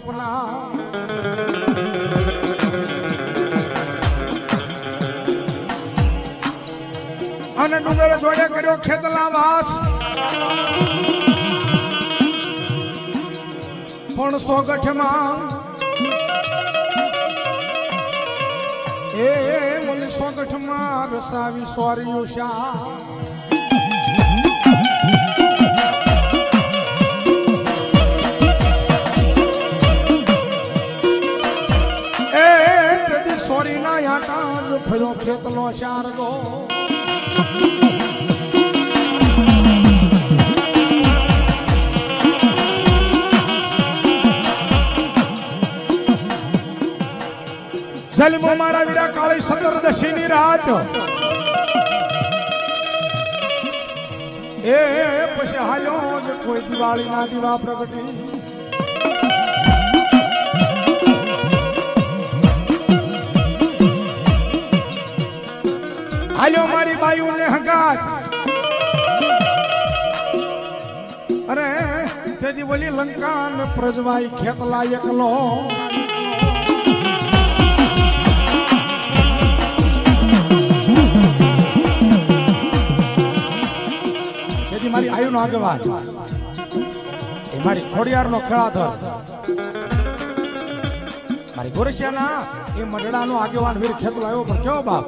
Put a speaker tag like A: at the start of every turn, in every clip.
A: તોળી અને ડુંગર જોડે કર્યો ખેતલા વાસ. પણ સોગઠમાં એ ઓલી સોગઠમાં રસાવી સોરી શા ફર્યો ખેતલો શારગો જલમો મારા વીરા કાળી સતરદશી ની રાત. એ પછી હાલ્યો કોઈ દિવાળી ના દીવા પ્રગટી. તેથી બોલી લંકા ને પ્રજવાઈ ખેતલા એકલો તેથી મારી આયુનો આગેવાન એ મારી ખોડિયારનો ખેળાધર મારી ગોરસિયાના એ મંડળાનો આગેવાન વીર ખેતલો આવ્યો પણ કેવો બાપ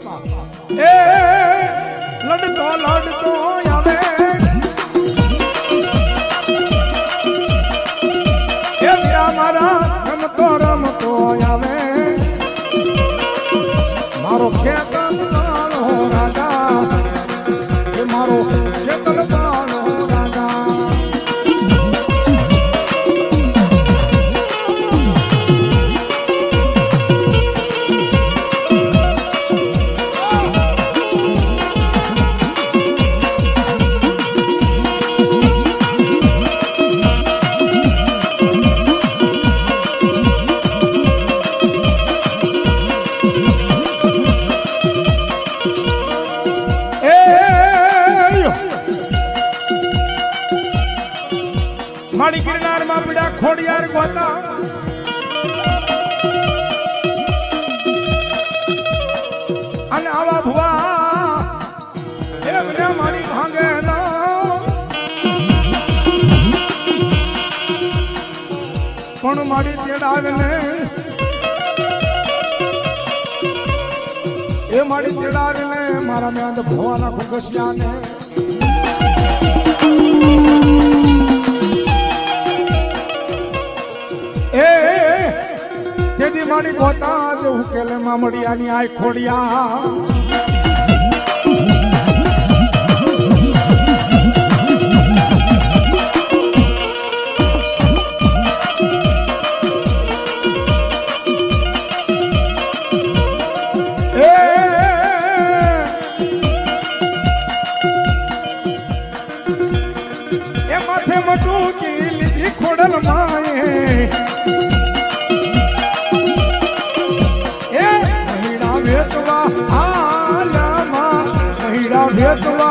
A: એ લડતો લડતો આવે મારી તેડાવે ને એ મારી તેડાવે ને મારા મેં ભવાના ખુગસિયા ને એ, તેથી મારી ગોતા જ ઉકેલે મામડિયાની આય ખોડિયા Dios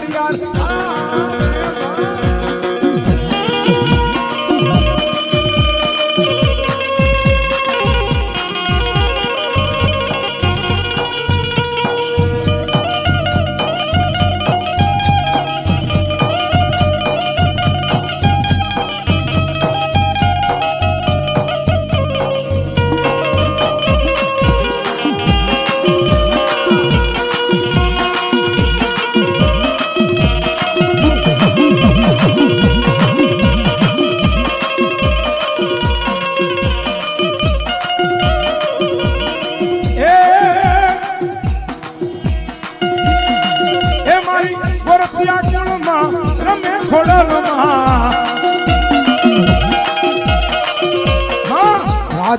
A: Bolingar,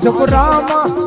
A: રાજપુરામાં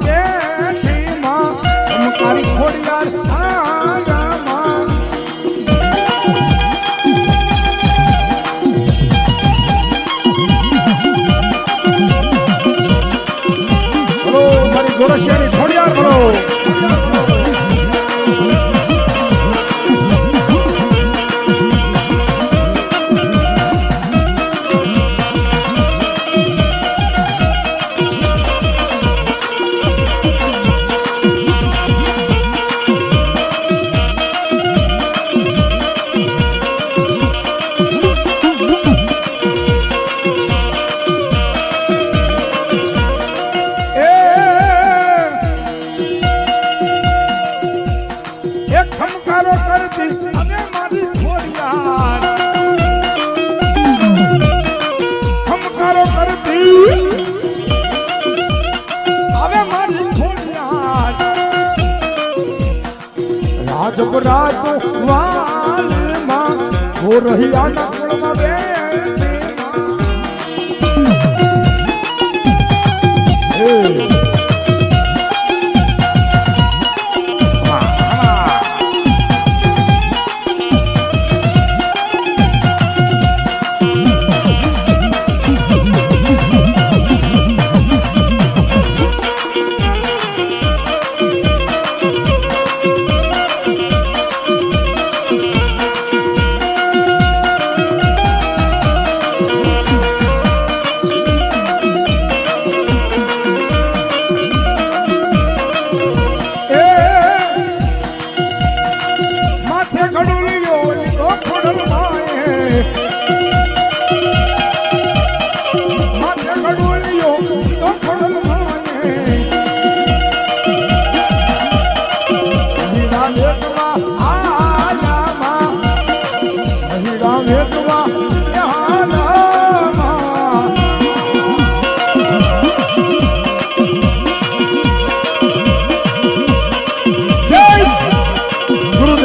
A: જબરાતું વાલમાં. ગોરહિયાના કુળમાં બે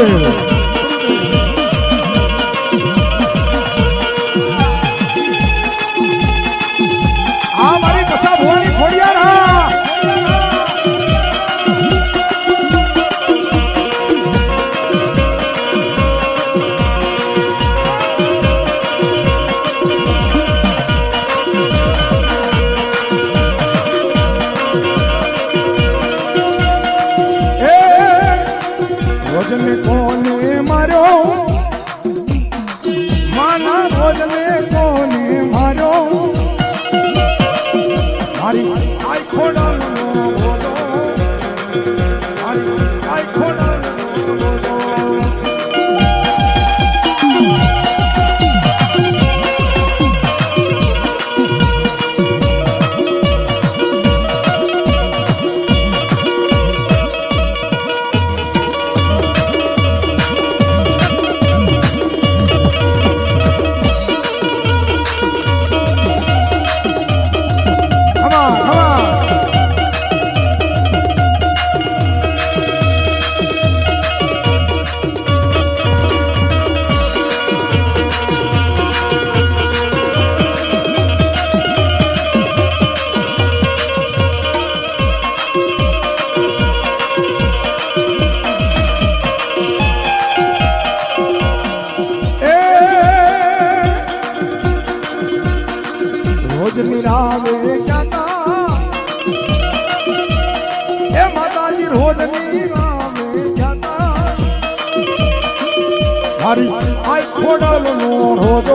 A: Oh. Body. ભોજ નિરાવે ક્યાં હે માતાજી રોજ નિરાવે ક્યાં મારી આઈ ખોડલ નો રોજ